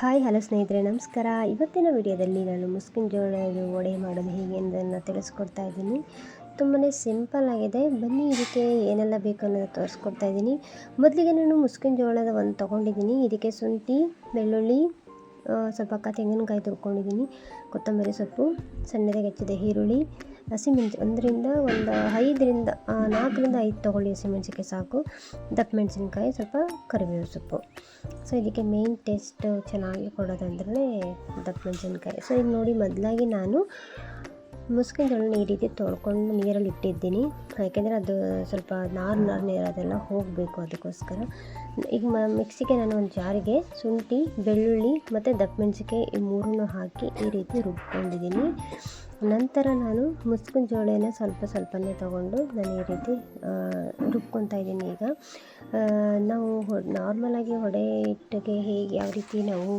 Hi, hello ಸ್ನೇಹಿತರೆ, ನಮಸ್ಕಾರ. ಇವತ್ತಿನ ವಿಡಿಯೋದಲ್ಲಿ ನಾನು ಮುಸ್ಕಿನ ಜೋಳದ ವಡೆ ಮಾಡೋದು ಹೇಗೆ ಅನ್ನೋದನ್ನು ತಿಳಿಸ್ಕೊಡ್ತಾ ಇದ್ದೀನಿ. ತುಂಬಾ ಸಿಂಪಲ್ ಆಗಿದೆ. ಬನ್ನಿ, ಇದಕ್ಕೆ ಏನೆಲ್ಲ ಬೇಕು ಅನ್ನೋದು ತೋರಿಸ್ಕೊಡ್ತಾ ಇದ್ದೀನಿ. ಮೊದಲಿಗೆ ನಾನು ಮುಸ್ಕಿನ ಜೋಳದ ಒಂದು ತೊಗೊಂಡಿದ್ದೀನಿ. ಇದಕ್ಕೆ ಶುಂಠಿ, ಬೆಳ್ಳುಳ್ಳಿ ಸ್ವಲ್ಪ ಅಕ್ಕ ತೆಂಗಿನಕಾಯಿ ತುರ್ಕೊಂಡಿದ್ದೀನಿ ಕೊತ್ತಂಬರಿ ಸೊಪ್ಪು ಸಣ್ಣದಾಗಿ ಹೆಚ್ಚಿದೆ ಈರುಳ್ಳಿ, ಹಸಿಮೆಣ್ಸು ಒಂದರಿಂದ ಒಂದು ಐದರಿಂದ ನಾಲ್ಕರಿಂದ ಐದು ತೊಗೊಳ್ಳಿ ಹಸಿಮೆಣ್ಸಿಕಾಯಿ ಸಾಕು. ದಪ್ಪ ಮೆಣಸಿನ್ಕಾಯಿ, ಸ್ವಲ್ಪ ಕರಿಬೇವು ಸೊಪ್ಪು. ಸೊ ಇದಕ್ಕೆ ಮೇಯ್ನ್ ಟೇಸ್ಟ್ ಚೆನ್ನಾಗಿ ಕೊಡೋದಂದ್ರೆ ದಪ್ಪ ಮೆಣಸಿನ್ಕಾಯಿ. ಸೊ ಈಗ ನೋಡಿ ಮೊದಲಾಗಿ ನಾನು ಮುಸ್ಕಿನ ಜೋಳನ ಈ ರೀತಿ ತೊಳ್ಕೊಂಡು ನೀರಲ್ಲಿ ಇಟ್ಟಿದ್ದೀನಿ. ಯಾಕೆಂದರೆ ಅದು ಸ್ವಲ್ಪ ನಾರು ನಾರು ನೀರು ಅದೆಲ್ಲ ಹೋಗಬೇಕು ಅದಕ್ಕೋಸ್ಕರ. ಈಗ ಮ, ಮಿಕ್ಸಿಗೆ ನಾನು ಒಂದು ಜಾರಿಗೆ ಶುಂಠಿ, ಬೆಳ್ಳುಳ್ಳಿ ಮತ್ತು ದಪ್ಪ ಮೆಣಸಿಕಾಯಿ ಈ ಮೂರನ್ನು ಹಾಕಿ ಈ ರೀತಿ ರುಬ್ಕೊಂಡಿದ್ದೀನಿ. ನಂತರ ನಾನು ಮುಸ್ಕಿನ ಜೋಳನ ಸ್ವಲ್ಪ ಸ್ವಲ್ಪನೇ ತೊಗೊಂಡು ನಾನು ಈ ರೀತಿ ರುಬ್ಕೊತಾ ಇದ್ದೀನಿ ಈಗ. ನಾವು ನಾರ್ಮಲಾಗಿ ವಡೆ ಇಟ್ಟಿಗೆ ಹೇಗೆ, ಯಾವ ರೀತಿ ನಾವು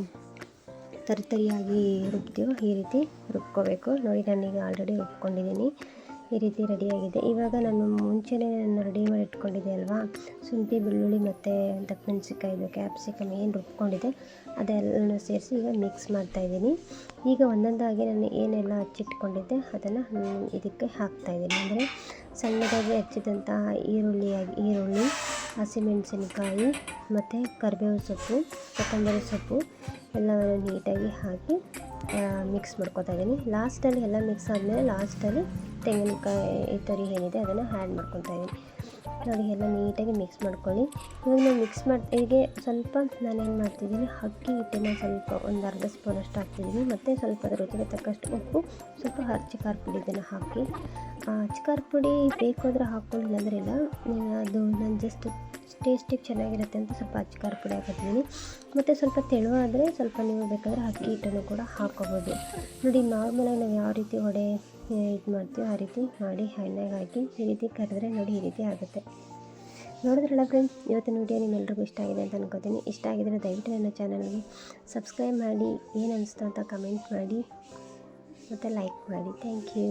ತರಿತರಿಯಾಗಿ ರುಬ್ತೀವೋ ಈ ರೀತಿ ರುಬ್ಕೋಬೇಕು. ನೋಡಿ ನಾನೀಗ ಆಲ್ರೆಡಿ ರುಬ್ಕೊಂಡಿದ್ದೀನಿ. ಈ ರೀತಿ ರೆಡಿಯಾಗಿದೆ. ಇವಾಗ ನಾನು ಮುಂಚೆನೇ ನಾನು ರೆಡಿ ಮಾಡಿ ಇಟ್ಕೊಂಡಿದ್ದೆ ಅಲ್ವಾ? ಶುಂಠಿ, ಬೆಳ್ಳುಳ್ಳಿ ಮತ್ತು ದಪ್ಪ ಇದು ಕ್ಯಾಪ್ಸಿಕಮ್ ಏನು ರುಬ್ಕೊಂಡಿದೆ ಅದೆಲ್ಲನೂ ಸೇರಿಸಿ ಈಗ ಮಿಕ್ಸ್ ಮಾಡ್ತಾಯಿದ್ದೀನಿ ಈಗ ಒಂದೊಂದಾಗಿ ನಾನು ಏನೆಲ್ಲ ಹಚ್ಚಿಟ್ಕೊಂಡಿದ್ದೆ ಅದನ್ನು ಇದಕ್ಕೆ ಹಾಕ್ತಾಯಿದ್ದೀನಿ ಅಂದರೆ ಸಣ್ಣದಾಗಿ ಹಚ್ಚಿದಂತಹ ಈರುಳ್ಳಿಯಾಗಿ ಈರುಳ್ಳಿ, ಹಸಿಮೆಣಸಿನಕಾಯಿ ಮತ್ತು ಕರಿಬೇವು ಸೊಪ್ಪು, ಕೊತ್ತಂಬರಿ ಸೊಪ್ಪು ಎಲ್ಲವನ್ನು ನೀಟಾಗಿ ಹಾಕಿ ಮಿಕ್ಸ್ ಮಾಡ್ಕೊತಾ ಇದ್ದೀನಿ. ಲಾಸ್ಟಲ್ಲಿ ಎಲ್ಲ ಮಿಕ್ಸ್ ಆದಮೇಲೆ ಲಾಸ್ಟಲ್ಲಿ ತೆಂಗಿನಕಾಯಿ ತರಿ ಏನಿದೆ ಅದನ್ನು ಆ್ಯಡ್ ಮಾಡ್ಕೊತಾ ಇದ್ದೀನಿ. ನೋಡಿ, ಎಲ್ಲ ನೀಟಾಗಿ ಮಿಕ್ಸ್ ಮಾಡ್ಕೊಳ್ಳಿ. ಇವಾಗ ನಾನು ಮಿಕ್ಸ್ ಮಾಡಿ, ಹೀಗೆ ಸ್ವಲ್ಪ ನಾನೇನು ಮಾಡ್ತಿದ್ದೀನಿ, ಅಕ್ಕಿ, ಹಿಟ್ಟನ್ನು ಸ್ವಲ್ಪ ಒಂದು ಅರ್ಧ ಸ್ಪೂನಷ್ಟು ಹಾಕ್ತಿದ್ದೀನಿ. ಮತ್ತು ಸ್ವಲ್ಪ ಅದರ ರುಚಿಗೆ ತಕ್ಕಷ್ಟು ಉಪ್ಪು, ಸ್ವಲ್ಪ ಹಚ್ಚಿ ಖಾರ ಪುಡಿ ಇದನ್ನು ಹಾಕಿ. ಹಚ್ಚಿ ಖಾರ ಪುಡಿ ಬೇಕು ಹಾಕ್ಕೊಂಡು ಇಲ್ಲಾಂದ್ರೆ ಇಲ್ಲ. ಅದು ನಾನು ಜಸ್ಟ್ ಟೇಸ್ಟಿಗೆ ಚೆನ್ನಾಗಿರುತ್ತೆ ಅಂತ ಸ್ವಲ್ಪ ಅಚ್ಚ ಖಾರ ಪುಡಿ ಹಾಕಿದ್ದೀನಿ ಮತ್ತು ಸ್ವಲ್ಪ ತೆಳುವಾದರೆ ಸ್ವಲ್ಪ ನೀವು ಬೇಕಾದರೆ ಅಕ್ಕಿ ಹಿಟ್ಟನ್ನು ಕೂಡ ಹಾಕೋಬೋದು ನೋಡಿ, ನಾರ್ಮಲಾಗಿ ನಾವು ಯಾವ ರೀತಿ ವಡೆ ಇದು ಮಾಡ್ತೀವಿ ಆ ರೀತಿ ಮಾಡಿ ಎಣ್ಣೆಗೆ ಹಾಕಿ ಈ ರೀತಿ ಕರೆದ್ರೆ ನೋಡಿ ಈ ರೀತಿ ಆಗುತ್ತೆ. ನೋಡಿದ್ರಲ್ಲ ಫ್ರೆಂಡ್ಸ್ ಇವತ್ತಿನ ವಿಡಿಯೋ ನಿಮ್ಮೆಲ್ರಿಗೂ ಇಷ್ಟ ಆಗಿದೆ ಅಂತ ಅನ್ಕೋತೀನಿ. ಇಷ್ಟ ಆಗಿದ್ರೆ ದಯವಿಟ್ಟು ನನ್ನ ಚಾನಲ್ಗೆ ಸಬ್ಸ್ಕ್ರೈಬ್ ಮಾಡಿ, ಏನು ಅನಿಸ್ತು ಅಂತ ಕಮೆಂಟ್ ಮಾಡಿ, ಮತ್ತು ಲೈಕ್ ಮಾಡಿ. Thank you